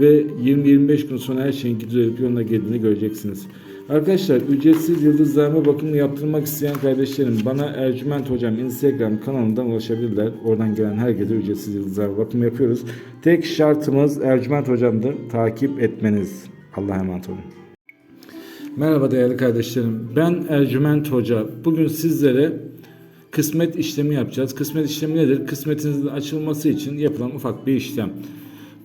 ve 20-25 gün sonra her şeyin düzelip yoluna geldiğini göreceksiniz. Arkadaşlar ücretsiz yıldızlarma bakımını yaptırmak isteyen kardeşlerim bana Ercüment Hocam Instagram kanalından ulaşabilirler. Oradan gelen herkese ücretsiz yıldızlarma bakımı yapıyoruz. Tek şartımız Ercüment Hocam'dır. Takip etmeniz. Allah'a emanet olun. Merhaba değerli kardeşlerim. Ben Ercüment Hoca. Bugün sizlere kısmet işlemi yapacağız. Kısmet işlemi nedir? Kısmetinizin açılması için yapılan ufak bir işlem.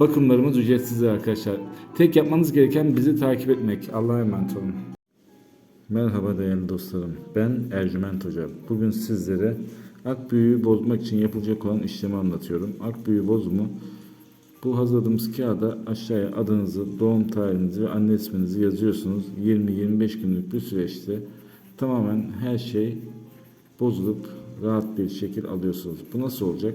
Bakımlarımız ücretsizdir arkadaşlar. Tek yapmanız gereken bizi takip etmek. Allah'a emanet olun. Merhaba değerli dostlarım. Ben Ercüment Hoca. Bugün sizlere ak büyüğü bozmak için yapılacak olan işlemi anlatıyorum. Ak büyüğü bozumu bu hazırladığımız kağıda aşağıya adınızı, doğum tarihinizi ve anne isminizi yazıyorsunuz. 20-25 günlük bir süreçte tamamen her şey bozulup rahat bir şekil alıyorsunuz. Bu nasıl olacak?